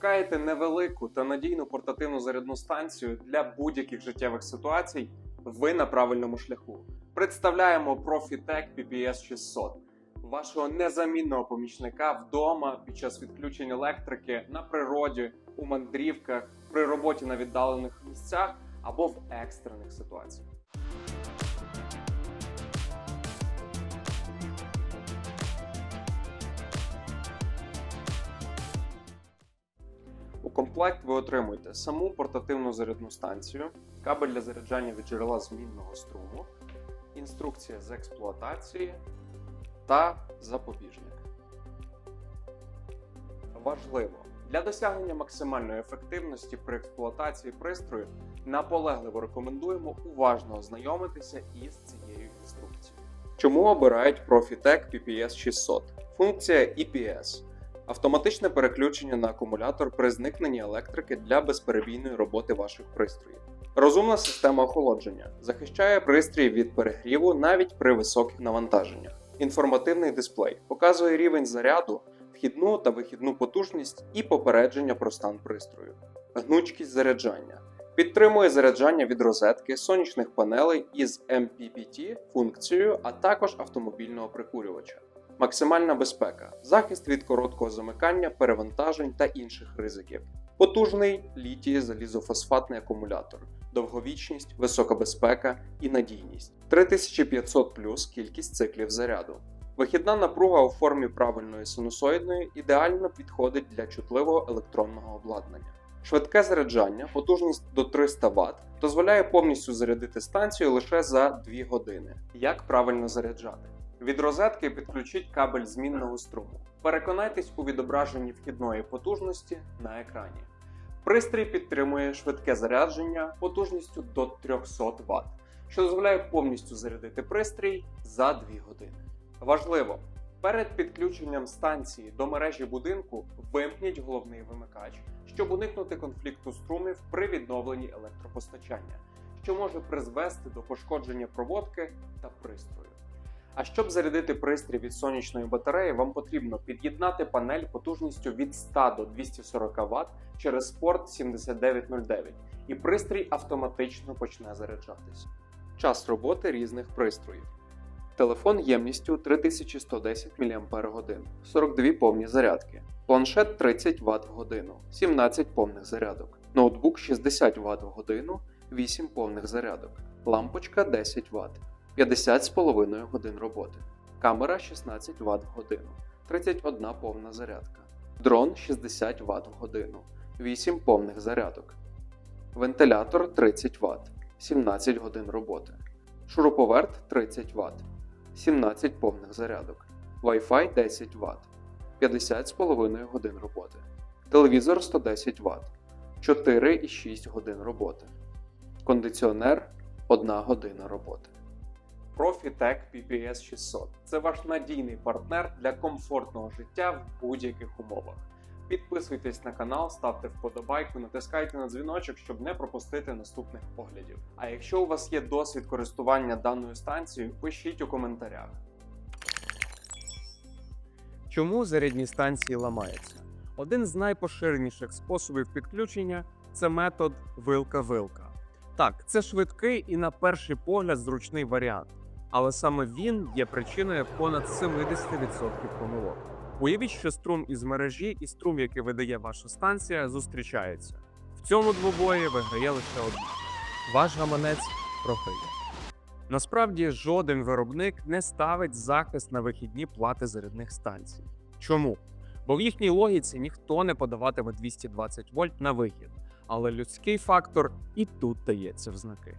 Шукаєте невелику та надійну портативну зарядну станцію для будь-яких життєвих ситуацій? Ви на правильному шляху. Представляємо Profitec PPS 600, вашого незамінного помічника вдома під час відключень електрики на природі, у мандрівках, при роботі на віддалених місцях або в екстрених ситуаціях. Комплект ви отримуєте саму портативну зарядну станцію, кабель для заряджання від джерела змінного струму, інструкція з експлуатації та запобіжник. Важливо! Для досягнення максимальної ефективності при експлуатації пристрою наполегливо рекомендуємо уважно ознайомитися із цією інструкцією. Чому обирають Profitec PPS 600? Функція EPS автоматичне переключення на акумулятор при зникненні електрики для безперебійної роботи ваших пристроїв. Розумна система охолодження захищає пристрій від перегріву навіть при високих навантаженнях. Інформативний дисплей показує рівень заряду, вхідну та вихідну потужність і попередження про стан пристрою. Гнучкість заряджання підтримує заряджання від розетки сонячних панелей із MPPT функцією, а також автомобільного прикурювача. Максимальна безпека, захист від короткого замикання, перевантажень та інших ризиків. Потужний літій залізофосфатний акумулятор, довговічність, висока безпека і надійність. 3500 плюс кількість циклів заряду. Вихідна напруга у формі правильної синусоїдної ідеально підходить для чутливого електронного обладнання. Швидке заряджання, потужність до 300 Вт, дозволяє повністю зарядити станцію лише за 2 години. Як правильно заряджати? Від розетки підключіть кабель змінного струму. Переконайтесь у відображенні вхідної потужності на екрані. Пристрій підтримує швидке зарядження потужністю до 300 Вт, що дозволяє повністю зарядити пристрій за 2 години. Важливо! Перед підключенням станції до мережі будинку вимкніть головний вимикач, щоб уникнути конфлікту струмів при відновленні електропостачання, що може призвести до пошкодження проводки та пристрою. А щоб зарядити пристрій від сонячної батареї, вам потрібно під'єднати панель потужністю від 100 до 240 Вт через порт 7909, і пристрій автоматично почне заряджатись. Час роботи різних пристроїв. Телефон ємністю 3110 мАч, 42 повні зарядки, планшет 30 Вт в годину, 17 повних зарядок, ноутбук 60 Вт в годину, 8 повних зарядок, лампочка 10 Вт. 50,5 годин роботи, камера 16 Вт в годину, 31 повна зарядка, дрон 60 Вт в годину, 8 повних зарядок, вентилятор 30 Вт, 17 годин роботи, шуруповерт 30 Вт, 17 повних зарядок, Wi-Fi 10 Вт, 50,5 годин роботи, телевізор 110 Вт, 4,6 годин роботи, кондиціонер 1 година роботи. Profitec PPS 600 це ваш надійний партнер для комфортного життя в будь-яких умовах. Підписуйтесь на канал, ставте вподобайку, натискайте на дзвіночок, щоб не пропустити наступних оглядів. А якщо у вас є досвід користування даною станцією, пишіть у коментарях. Чому зарядні станції ламаються? Один з найпоширеніших способів підключення це метод вилка-вилка. Так, це швидкий і на перший погляд зручний варіант, але саме він є причиною понад 70% помилок. Уявіть, що струм із мережі і струм, який видає ваша станція, зустрічаються. В цьому двобої виграє лише один. Ваш гаманець програє. Насправді жоден виробник не ставить захист на вихідні плати зарядних станцій. Чому? Бо в їхній логіці ніхто не подаватиме 220 вольт на вихід, але людський фактор і тут дається в знаки.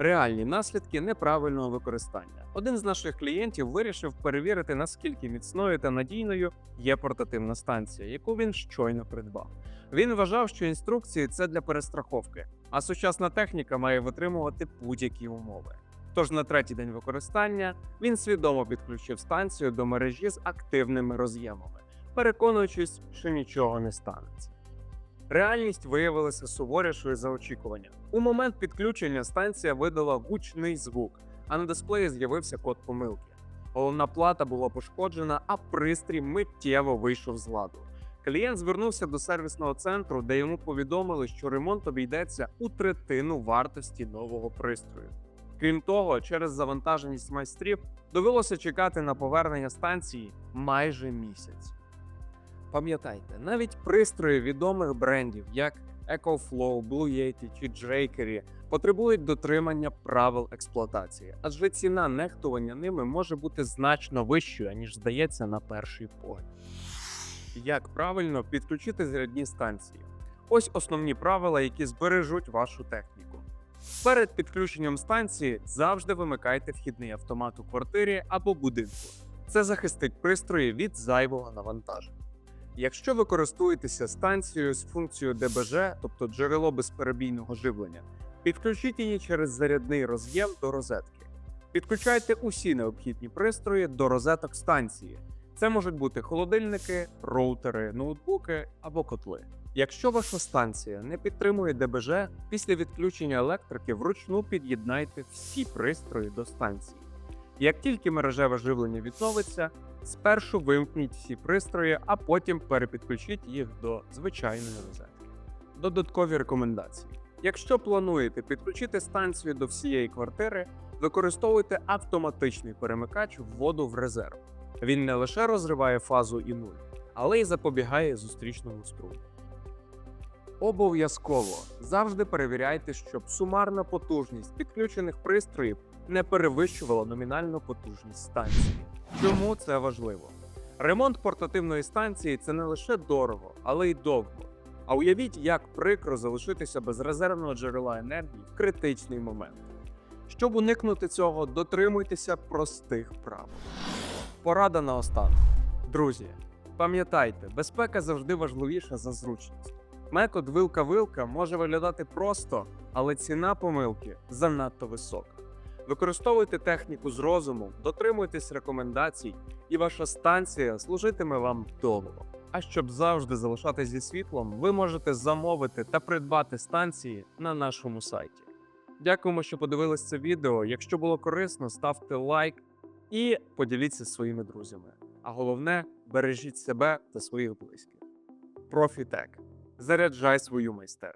Реальні наслідки неправильного використання. Один з наших клієнтів вирішив перевірити, наскільки міцною та надійною є портативна станція, яку він щойно придбав. Він вважав, що інструкції це для перестраховки, а сучасна техніка має витримувати будь-які умови. Тож на третій день використання він свідомо підключив станцію до мережі з активними роз'ємами, переконуючись, що нічого не станеться. Реальність виявилася суворішою за очікування. У момент підключення станція видала гучний звук, а на дисплеї з'явився код помилки. Головна плата була пошкоджена, а пристрій миттєво вийшов з ладу. Клієнт звернувся до сервісного центру, де йому повідомили, що ремонт обійдеться у третину вартості нового пристрою. Крім того, через завантаженість майстрів довелося чекати на повернення станції майже місяць. Пам'ятайте, навіть пристрої відомих брендів, як EcoFlow, Blue Yeti чи Drakery, потребують дотримання правил експлуатації, адже ціна нехтування ними може бути значно вищою, ніж здається на перший погляд. Як правильно підключити зарядні станції? Ось основні правила, які збережуть вашу техніку. Перед підключенням станції завжди вимикайте вхідний автомат у квартирі або будинку. Це захистить пристрої від зайвого навантаження. Якщо ви користуєтеся станцією з функцією ДБЖ, тобто джерело безперебійного живлення, підключіть її через зарядний роз'єм до розетки. Підключайте усі необхідні пристрої до розеток станції. Це можуть бути холодильники, роутери, ноутбуки або котли. Якщо ваша станція не підтримує ДБЖ, після відключення електрики вручну під'єднайте всі пристрої до станції. Як тільки мережеве живлення відновиться, спершу вимкніть всі пристрої, а потім перепідключіть їх до звичайної розетки. Додаткові рекомендації: якщо плануєте підключити станцію до всієї квартири, використовуйте автоматичний перемикач вводу в резерв. Він не лише розриває фазу і нуль, але й запобігає зустрічному струму. Обов'язково завжди перевіряйте, щоб сумарна потужність підключених пристроїв не перевищувала номінальну потужність станції. Чому це важливо? Ремонт портативної станції це не лише дорого, але й довго. А уявіть, як прикро залишитися без резервного джерела енергії в критичний момент. Щоб уникнути цього, дотримуйтеся простих правил. Порада наостанок. Друзі, пам'ятайте, безпека завжди важливіша за зручність. Метод вилка-вилка може виглядати просто, але ціна помилки занадто висока. Використовуйте техніку з розумом, дотримуйтесь рекомендацій, і ваша станція служитиме вам довго. А щоб завжди залишатись зі світлом, ви можете замовити та придбати станції на нашому сайті. Дякуємо, що подивились це відео. Якщо було корисно, ставте лайк і поділіться своїми друзями. А головне, бережіть себе та своїх близьких. Профітек. Заряджай свою майстерність.